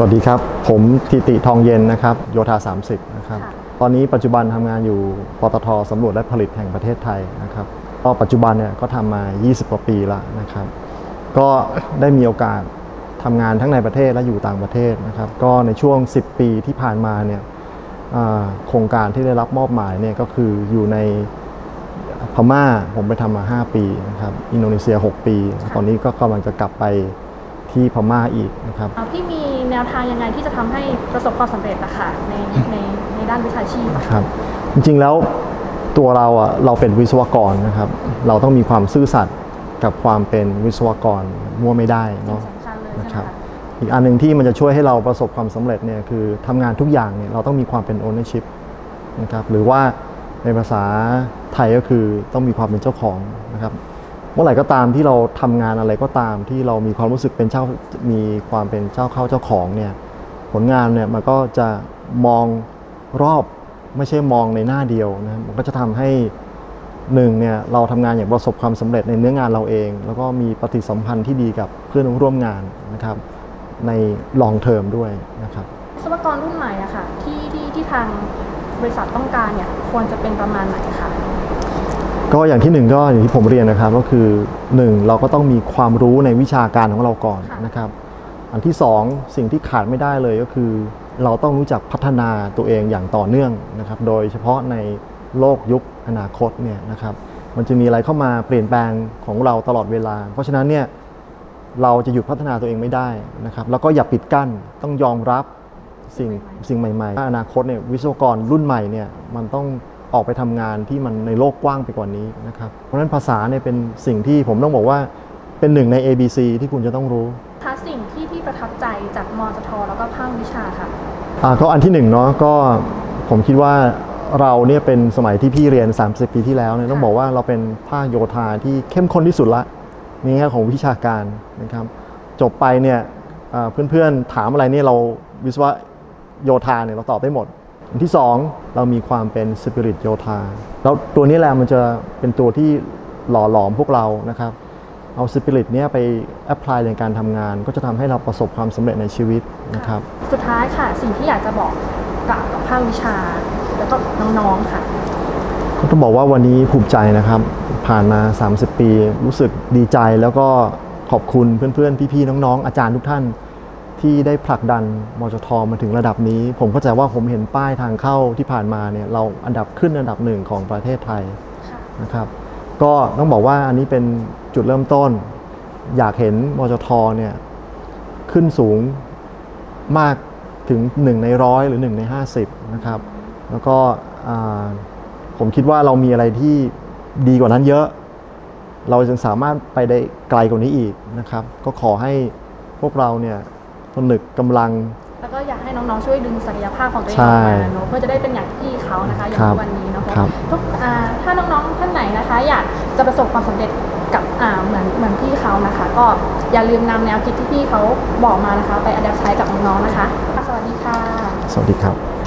สวัสดีครับ ผมทิติทองเย็นนะครับ โยธา 30 นะครับค่ะตอนนี้ปัจจุบันทำงานอยู่ปตทสำรวจและผลิตแห่งประเทศไทยนะครับก็ปัจจุบันเนี่ยก็ทำมา 20 กว่าปีแล้วนะครับ ก็ได้มีโอกาสทำงานทั้งในประเทศและอยู่ต่างประเทศนะครับ ก็ในช่วง 10 ปีที่ผ่านมาเนี่ยอ่าโครงการที่ได้รับมอบหมายเนี่ยก็คืออยู่ในพม่าผมไปทำมา 5 ปีนะครับ อินโดนีเซีย 6 ปี ตอนนี้ก็กำลังจะกลับไปที่พม่าอีกนะครับอ่าพี่มี แนวทางยังไงที่จะทำให้ประสบความสำเร็จอะค่ะในในในด้านวิชาชีพอะครับ จริงๆแล้วตัวเราอะเราเป็นวิศวกรนะครับ เราต้องมีความซื่อสัตย์กับความเป็นวิศวกรมั่วไม่ได้สิ่งเนาะสำคัญเลยนะใช่ไหมครับคะอีกอันหนึ่งที่มันจะช่วยให้เราประสบความสำเร็จเนี่ยคือทำงานทุกอย่างเนี่ยเราต้องมีความเป็น ownership นะครับหรือว่าในภาษาไทยก็คือต้องมีความเป็นเจ้าของนะครับ เมื่อไหร่ก็ตามที่เราทำงานอะไรก็ตามที่เรามีความรู้สึกเป็นเจ้ามีความเป็นเจ้าเข้าเจ้าของเนี่ยผลงานเนี่ยมันก็จะมองรอบไม่ใช่มองในหน้าเดียวนะครับมันก็จะทำให้หนึ่งเนี่ยเราทำงานอย่างประสบความสำเร็จในเนื้องานเราเอง แล้วก็มีปฏิสัมพันธ์ที่ดีกับเพื่อนร่วมงานนะครับ ในลองเทอมด้วยนะครับวิศวกรรุ่นใหม่อะค่ะที่ที่ที่ทางบริษัทต้องการเนี่ยควรจะเป็นประมาณไหนคะ ก็อย่างที่หนึ่งก็อย่างที่ผมเรียนนะครับก็คือหนึ่งเราก็ต้องมีความรู้ในวิชาการของเราก่อนนะครับ อันที่สองสิ่งที่ขาดไม่ได้เลยก็คือ เราต้องรู้จักพัฒนาตัวเองอย่างต่อเนื่องนะครับ โดยเฉพาะในโลกยุคอนาคตเนี่ยนะครับ มันจะมีอะไรเข้ามาเปลี่ยนแปลงของเราตลอดเวลา เพราะฉะนั้นเนี่ยเราจะหยุดพัฒนาตัวเองไม่ได้นะครับ แล้วก็อย่าปิดกั้นต้องยอมรับสิ่งสิ่งใหม่ๆอนาคตเนี่ยวิศวกรรุ่นใหม่เนี่ยมันต้อง ออกไปทำงานที่มันในโลกกว้างไปกว่านี้นะครับเพราะฉะนั้นภาษาเนี่ยเป็นสิ่งที่ผมต้องบอกว่าเป็นหนึ่งใน ABC ที่คุณจะต้องรู้คะสิ่งที่พี่ประทับใจจากมจทแล้วก็ภาควิชาค่ะอ่าก็อันที่หนึ่งเนาะก็ผมคิดว่าเราเนี่ยเป็นสมัยที่พี่เรียน 30 ปีที่แล้วเนี่ยต้องบอกว่าเราเป็นภาคโยธาที่เข้มข้นที่สุดละในแง่ของวิชาการนะครับจบไปเนี่ยอ่าเพื่อนๆถามอะไรเนี่ยเราวิศวะโยธาเนี่ยเราตอบได้หมดอัน ที่สองเรามีความเป็นสปิริตโยธาแล้วตัวนี้แหละมันจะเป็นตัวที่หล่อหลอมพวกเรานะครับ เอาสปิริตเนี้ยไปแอพพลายในการทำงาน ก็จะทำให้เราประสบความสำเร็จในชีวิตนะครับ สุดท้ายค่ะ สิ่งที่อยากจะบอกกล่าวกับภาควิชา แล้วก็น้องๆค่ะ ก็ต้องบอกว่าวันนี้ภูมิใจนะครับ ผ่านมา 30 ปี รู้สึกดีใจแล้วก็ขอบคุณเพื่อนๆ พี่ๆ น้องๆ อาจารย์ทุกท่าน ที่ได้ผลักดันมจทมาถึงระดับนี้ ผมเข้าใจว่าผมเห็นป้ายทางเข้าที่ผ่านมาเนี่ยเราอันดับขึ้นอันดับหนึ่งของประเทศไทยค่ะนะครับ ก็ต้องบอกว่าอันนี้เป็นจุดเริ่มต้น อยากเห็นมจทเนี่ยขึ้นสูงมากถึง 1 ในร้อยหรือ 1 ใน 50 นะครับ แล้วก็อ่าผมคิดว่าเรามีอะไรที่ดีกว่านั้นเยอะ เราจึงสามารถไปได้ไกลกว่านี้อีกนะครับ ก็ขอให้พวกเราเนี่ย ผนึกกำลัง แล้วก็อยากให้น้องๆช่วยดึงศักยภาพของตัวเองใช่ออกมาเนอะเพื่อจะได้เป็นอย่างที่เขานะคะอย่างครับทุกวันนี้เนาะครับทุกอ่าถ้าน้องๆท่านไหนนะคะ อยากจะประสบความสำเร็จกับอ่าเหมือนเหมือนพี่เขานะคะ ก็อย่าลืมนำแนวคิดที่พี่เขาบอกมานะคะ ไปอัดแอปใช้กับน้องๆนะคะ สวัสดีค่ะ สวัสดีครับ